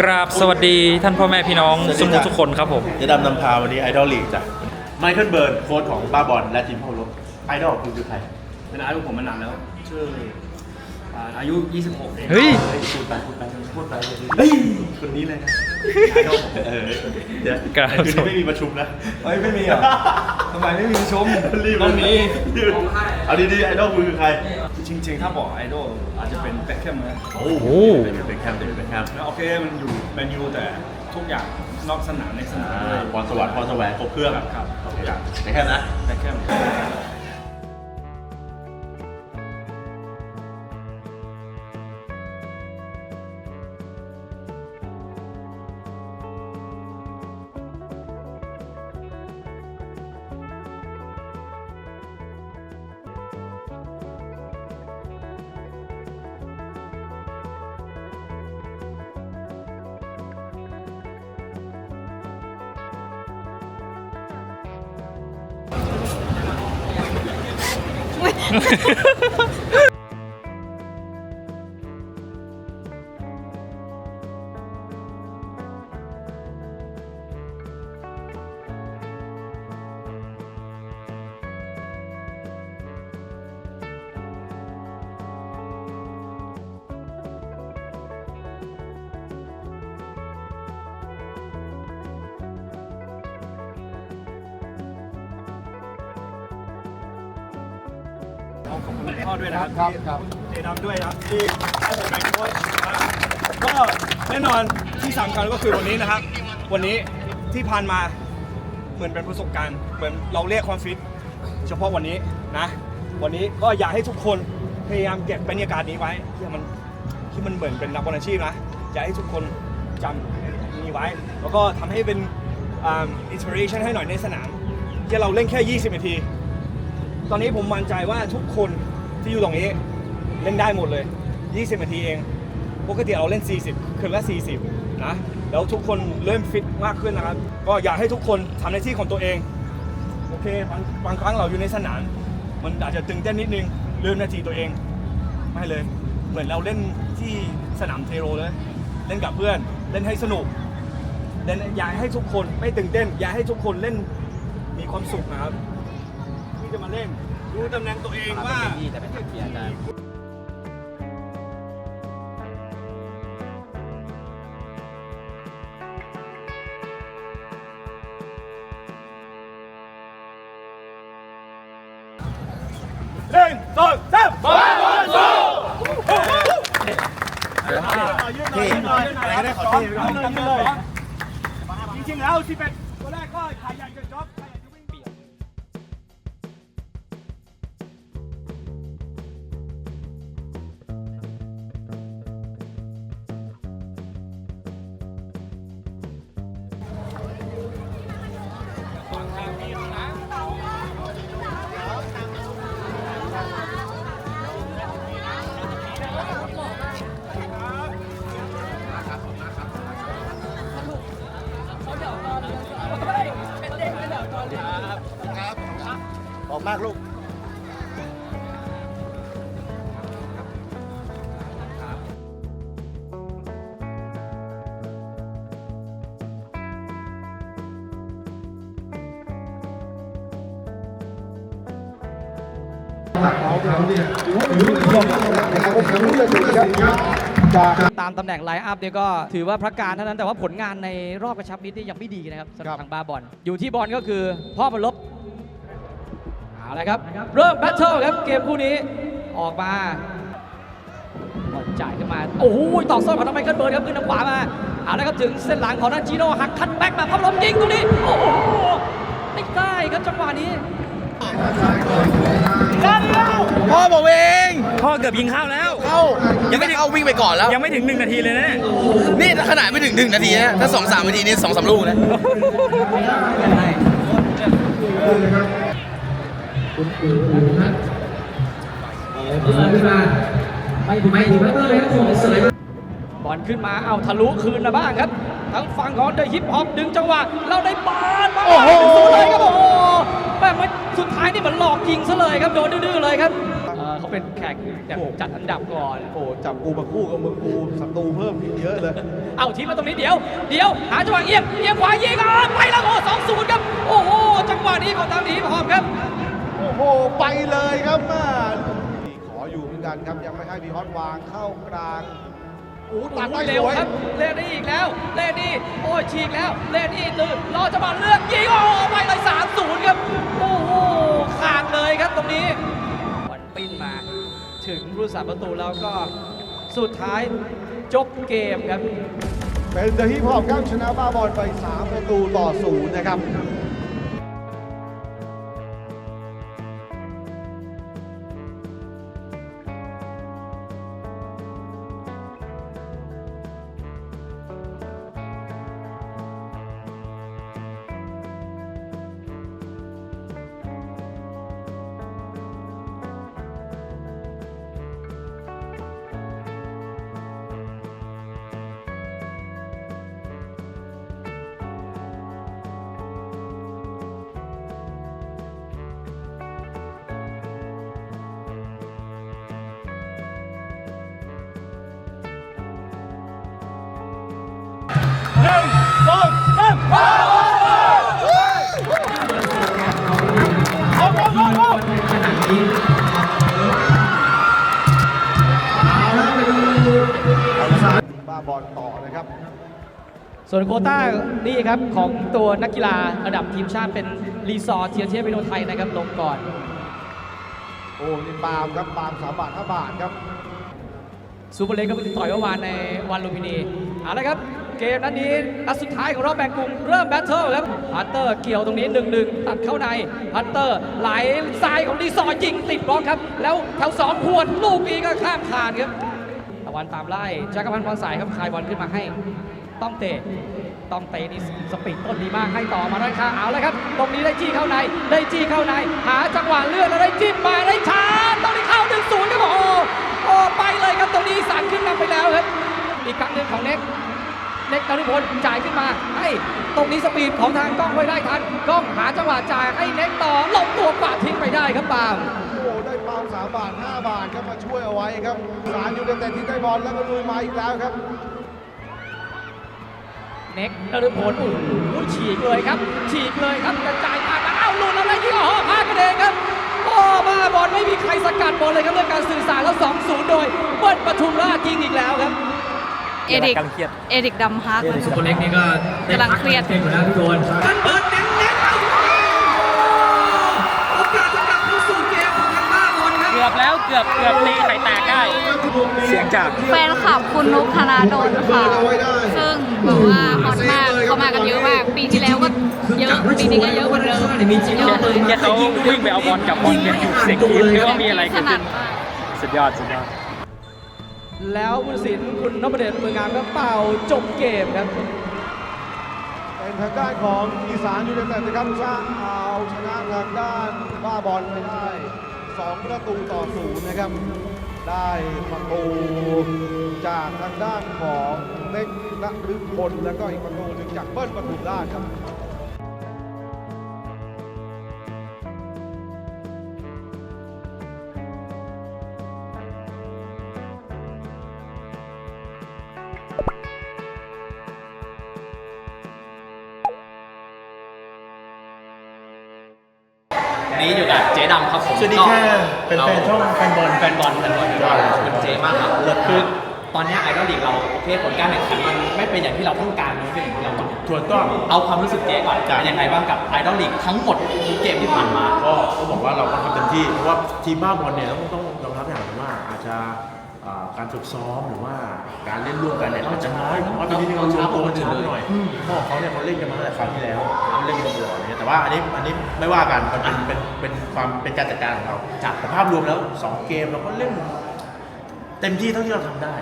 กราบสวัสดีท่านพ่อแม่พี่น้องสมุทรทุกคนครับผมเจะดำนำพาวันนี้ไอดอลลีกจากไมเคิลเบิร์นโค้ชของบ้าบอลและทีมพ่อรบไอดอลคุณคือใครเป็นอายุผมมานานแล้วชื่อ อ่าอายุ 26เองเฮ้ยเฮ้ย พูดไปพูดไปพูดไปเฮ้ยคนนี้เลยนะไอดอลผมเออเดี๋ยวครับไอ้คืนนี้ไม่มีประชุมนะ เฮ้ยไม่มีเหรอทำไมไม่มีชมรีบต้องมีเอาดีๆไอดอลคุณคือใครจริง ๆ ถ้าบอกไอดอลอาจจะเป็นแบ็คแคมนะโอ้โหเป็นแคมป์เป็นแคมป์แล้วโอเคมันอยู่แมนยูแต่ทุกอย่างนอกสนามในสนามอ่าเลยพรสวรรค์พรแสวงครบเครื่องครับครับโอเคทุกอย่างในแคมป์นะ แบ็คแคม with ขอบคุณพ่อด้วยนะครับครับครับ เจดำด้วยนะครับที่ให้ผมเป็นโค้ชนะครับก็แน่นอนที่สำคัญก็คือวันนี้นะครับ วันนี้ที่ผ่านมาเหมือนเป็นประสบการณ์เหมือนเราเรียกความฟิต เฉพาะวันนี้นะ วันนี้ก็อยากให้ทุกคนพยายามเก็บบรรยากาศนี้ไว้ที่มันที่มันเหมือนเป็นนักบอลอาชีพนะอยากให้ทุกคนจำนี้ไว้ แล้วก็ทำให้เป็นอินสปิเรชันให้หน่อยในสนามที่เราเล่นแค่ 20 นาที ตอนนี้ผมมั่นใจว่าทุกคนที่อยู่ตรงนี้เล่นได้หมดเลย 20 นาทีเอง ปกติเราเล่น 40 คืนละ 40 นะ แล้วทุกคนเริ่มฟิตมากขึ้นนะครับ ก็อยากให้ทุกคนทำในที่ของตัวเอง โอเคบางบางครั้งเราอยู่ในสนาม มันอาจจะตึงเต้นนิดนึงลืมนาทีตัวเอง ไม่เลย เหมือนเราเล่นที่สนามเทโรเลย เล่นกับเพื่อน เล่นให้สนุกเล่นอยากให้ทุกคนไม่ตึงเต้น อยากให้ทุกคนเล่นมีความสุขนะครับ จะมาเล่น ดูตำแหน่งตัวเองว่าหนึ่งสองสามบอลบอลสู้ยืนหน่อยยืนหน่อยยืนหน่อยอะไรก็ได้ขอที่ยืนเลยจริงๆแล้วที่เป็นตัวแรกก็ใครอยากจะจ็อก มากลูกตามตำแหน่งไลน์อัพเนี่ยก็ถือว่าพระการเท่านั้นแต่ว่าผลงานในรอบกระชับมิตรนี่ยังไม่ดีนะครับสำหรับทางบาบอลอยู่ที่บอลก็คือพ่อบอลลบ เอาละครับ เริ่มแบทเทิลครับเกมคู่นี้ออกมาบอลจ่ายขึ้นมา โอ้โหตอกส้นของทางไมเคิลเบิร์ดครับขึ้นทางขวามาเอาละครับถึงเส้นหลังของนันจีโน่หักคันแบ็กมาพ่อบอลลบยิงตรงนี้ โอ้โหไม่ได้ครับจังหวะนี้พ่อผมเองพ่อเกือบยิงเข้าแล้ว เข้ายังไม่ได้เข้าวิ่งไปก่อนแล้ว ยังไม่ถึงหนึ่งนาทีเลยนะเนี่ยนี่ถ้าขนาดไม่ถึงหนึ่งนาทีนะถ้าสองสามนาทีนี่สองสามลูกนะ บอลขึ้นมาเอาทะลุคืนมาบ้างครับทางฝั่งของเดอะฮิปฮอปดึงจังหวะเราได้บอลมาโอ้โหเลยครับโอ้โหแม่งมันสุดท้ายนี่เหมือนหลอกยิงซะเลยครับโดนดื้อเลยครับเขอบเป็นแข่งแบบจัดอันดับก่อนโอ้จับกูมาคู่กับมึงกูศัตรูเพิ่มเยอะเลย เอาทีมาตรงนี้เดี๋ยว เดี๋ยวหาจังหวะเอียงเอียงขวายิงอะไปแล้วโอ้สองศูนย์ครับ โอ้โหจังหวะนี้ของทางหนีพร้อมครับ หไปเลยครับแม่นี่ขออยู่เหมือนกันครับยังไม่ให้มีฮอตวางเข้ากลางโอ้ตัดได้เร็สววยครับ เล่นได้อีกแล้ว เล่นนี่โอ้ยฉีกแล้ว เล่นนี่ตื่นรอจังหวะเลือกยิงโอ้ไปเลยสามศูนย์ครับ โอ้โหขาดเลยครับตรงนี้บอลปิ้นมา ถึงรูสาประตูแล้วก็สุดท้ายจบเกมครับ เป็นเดอะฮิปฮอปครับชนะบ้าบอลไป 3 ประตูต่อศูนย์นะครับ ส่วนโควต้านี่ครับของตัวนักกีฬาระดับทีมชาติเป็นรีซอร์เทียเทียเปโนไทยนะครับลงก่อน โอ้นี่ปาล์มครับปาล์มสามบาทห้าบาทครับซูเปอร์เล็กก็เพิ่งต่อยเมื่อวานในวันลุมพินีเอาละครับ เกมนัดนี้นัดสุดท้ายของรอบแบ่งกลุ่มเริ่มแบทเทิลครับฮัตเตอร์เกี่ยวตรงนี้1นหนึ่งตัดเข้าในฮัตเตอร์ไหลซ้ายของดีซอร์ยิงติดบล็อกครับ แล้วแถวสองพวนลูกนี้ก็ข้ามคานครับตะวันตามไล่จักรพันธ์พรสายครับคายบอลขึ้นมาให้ ต้องเตะต้องเตะนี่สปีดต้นดีมากให้ต่อมาด้านข้างเอาเลยครับ ตรงนี้ได้จี้เข้าในได้จี้เข้าใน หาจังหวะเลื่อนแล้วได้จิ้มมาได้ช้าต้องได้เข้าหนึ่งศูนย์ครับโอ้โอ้ไปเลยครับตรงนี้สั่งขึ้นนำไปแล้วครับอีกครั้งหนึ่งของเน็กเน็กนฤพลจ่ายขึ้นมาให้ตรงนี้สปีดของทางกล้องไว้ได้ทันกล้องหาจังหวะจ่ายให้เน็กต่อหลบตัวปาดทิ้งไปได้ครับปาล์มโอ้ได้ปาล์มสามบาทห้าบาทครับมาช่วยเอาไว้ครับสารอยู่ในแต่ที่ได้บอลแล้วก็ลุยมาอีกแล้วครับ เน็กนฤพลโอ้โหฉีกเลยครับ ฉีกเลยครับกระจายมาอ้าวหลุดอะไรที่อ๋อพลาดกันเองครับโอ้มาบอลไม่มีใครสกัดบอลเลยครับเรื่องการสื่อสารแล้ว2-0โดยเบิ้ลปทุมราชยิงอีกแล้วครับเอริกกำลังเครียดเอริกดำฮาร์กซุปเปอร์เล็กนี่ก็กำลังเครียดเก่งอยู่แล้วพี่โดนกันเปิดเน้นเน้น กือบแล้วเกือบเกือบตีไข่แตกได้ เสียงจากแฟนคลับคุณนุกธนาโดนค่ะซึ่งแบบว่าฮอตมากเขามากันเยอะมาก ปีที่แล้วก็เยอะปีนี้ก็เยอะกว่าเดิมเยอะเลยแค่เขาวิ่งไปเอาบอลกับบอลเนี่ยเสียงกรี๊ดหรือว่ามีอะไรสเกิดนั่ขึ้นนมากสุดยอดสุดยอดแล้วผู้ตัดสินคุณนพเดชเมืองงามก็เป่าจบเกมครับเป็นทางด้านของอีสานยูไนเต็ดนะครับสร้างเอาชนะทางด้านบ้าบอลไปได้ 2 ประตูต่อศูนย์นะครับ ได้ประตูจากทางด้านของเล็กนฤพลแล้วก็อีกประตูหนึ่งจากเบิ้ลประทุมราชครับ วัสดีค่ะเป็นแฟนช่องแฟนบอลแฟนบอลแฟนบอลยอดเลยคุณเจ๊มากครับคือตอนเนี้ไอดอลลีกเราโอเคผลการแข่งขันมันไม่เป็นอย่างที่เราต้องการมันไม่เป็นอย่างที่เราต้องการถูกต้องเอาความรู้สึกเจ๊ก่อนเป็นยังไงบ้างกับไอดอลลีกทั้งหมดทุกเกมที่ผ่านมา ก็ต้องบอกว่าเราก็ทำเต็มที่เพราะว่าทีมบ้าบอลเนี่ยต้องต้องยอมรับอย่างหนึงว่าอาจจะอ่า การฝึกซ้อมหรือว่าการเล่นร่วมกันเนี่ยอาจจะน้อยเพราะว่าปีนี้เราช้าตัวช้าหน่อยพราะเขาเนี่ยเขาเล่นกันมาตั้งแต่คราวที่แล้วเขาเล่นกันตลอดเนี่ยแต่ว่าอันนี้อันนี้ไม่ว่ากันมันเป็นเป็นเป็นความเป็นการจัดการของเราจากแต่ภาพรวมแล้วสองเกมเราก็เล่น เต็มที่เท่าที่เราทำได้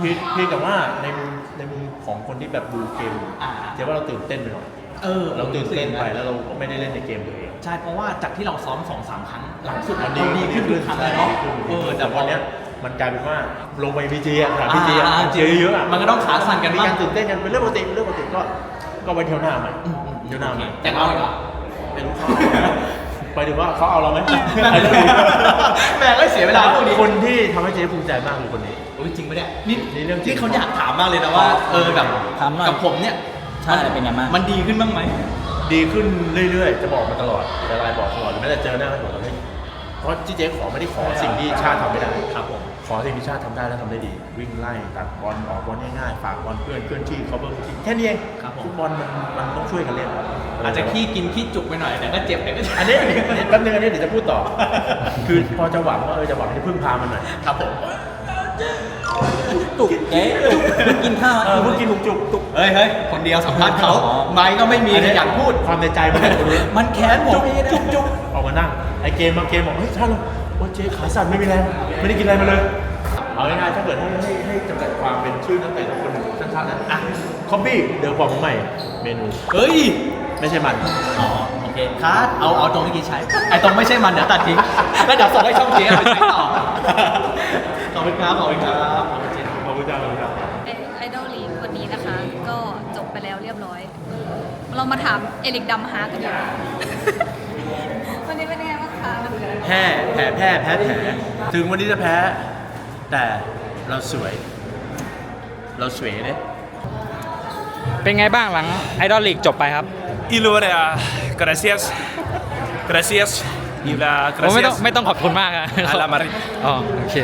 เพียงเพียงแต่ว่าในมุมในมุมของคนที่แบบดูเกมอยู่อ่าเจ๊ว่าเราตื่นเต้นไปหน่อยเออเราตื่นเต้นไปแล้วเราก็ไม่ได้เล่นในเกมตัวเองใช่เพราะว่าจากที่เราซ้อมสองสามครั้งหลังสุดวัมันนนี้ดีขึ้นทุกครั้งเลยเนาะเออแต่วันเนี้ย มันกลายเป็นว่าลงไปพีจีอะสนามพีจีอะอ่าเจอเยอะอะมันก็ต้องขาสั่นกันมีบ้าง การตื่นเต้นกันเป็นเรื่องปกติเป็นเรื่องปกติก็ก็ไว้เที่ยวหน้าใหม่อืมอืมเที่ยวหน้าใหม่แต่เราอีกเหรอ ไม่รู้เขาไปถึงว่าเขาเอาเราไหมแม่ก็เสียเวลาพวกนี้ คนที่ทำให้เจ๊ภูมิใจมากคือคนนี้ โอ้ยจริงปะเนี่ยนี่นี่เรื่องจริง นี่เขาอยากถามมากเลยนะว่าเออแบบถามหน่อยกับผมเนี่ยใช่เป็นไงบ้าง มันดีขึ้นบ้างไหม ดีขึ้นเรื่อยๆ จะบอกมาตลอดจะไลน์บอกตลอดหรือแม้แต่เจอหน้าก็บอกเฮ้ยเพราะที่เจ๊ขอไม่ได้ขอสิ่งที่ชาติทำไม่ได้ครับผม ขอสิ่งที่ชาติทำได้แล้วทำได้ดี วิ่งไล่ตัดบอลออกบอลง่ายๆฝากบอลเพื่อนเคลื่อนที่เขาเบิร์แค่นี้เองครับผม ฟุตบอลมันมันต้องช่วยกันเล่นอาจจะขี้กินขี้จุกไปหน่อยแต่ก็เจ็บแต่ก็อันนี้อันนี้แป๊บนึงอันนี้เดี๋ยวจะพูดต่อ คือพอจะหวังว่าเออจะหวังให้พึ่งพามันหน่อย ครับผมจุกเจ๊จุกเพิ่งกินข้าวเออเพิ่งกินจุกจุกจุกเฮ้ยเฮ้ยคนเดียวสัมภาษณ์เขาไม้ก็ไม่มีขยันพูด ความในใจมันเนี่ยรู้มันแค้นผมจุกจุกออกมานั่งไอเกมบางเกมบอกเฮ้ยท่าน โอ้เจ๊ขาสั่นไม่มีแรงไม่ได้กินอะไรมาเลย เอาง่ายๆถ้าเกิดให้ให้ให้จำกัดความเป็นชื่อนักเตะทุกคนสั้นๆนะอะคอมบี้เดอะปองใหม่เมนู เฮ้ย ไม่ใช่มัน อ๋อโอเคคัดเอาเอาตรงเมื่อกี้ใช้ไอ้ตรงไม่ใช่มันเดี๋ยวตัดทิ้งแล้วเดี๋ยวส่งให้ช่องเจ๊เอาไปใช้ต่อขอบคุณครับขอบคุณครับขอบคุณเจ๊ขอบคุณจ้าขอบคุณจ้าไอดอลลีกวันนี้นะคะ ก็จบไปแล้วเรียบร้อย เรามาถามเอลิกดัมฮาร์กกันดีกว่า วันนี้เป็นยังไงบ้างคะ แพ้แพ้แพ้แพ้แพ้ถึงวันนี้จะแพ้ แต่เราสวย เราสวยเนี่ย เป็นไงบ้างหลังไอดอลลีกจบไปครับ Y luego gracias gracias y la ผมไม่ต้องไม่ต้องขอบคุณมากอะ a la Madrid อ๋อโอเค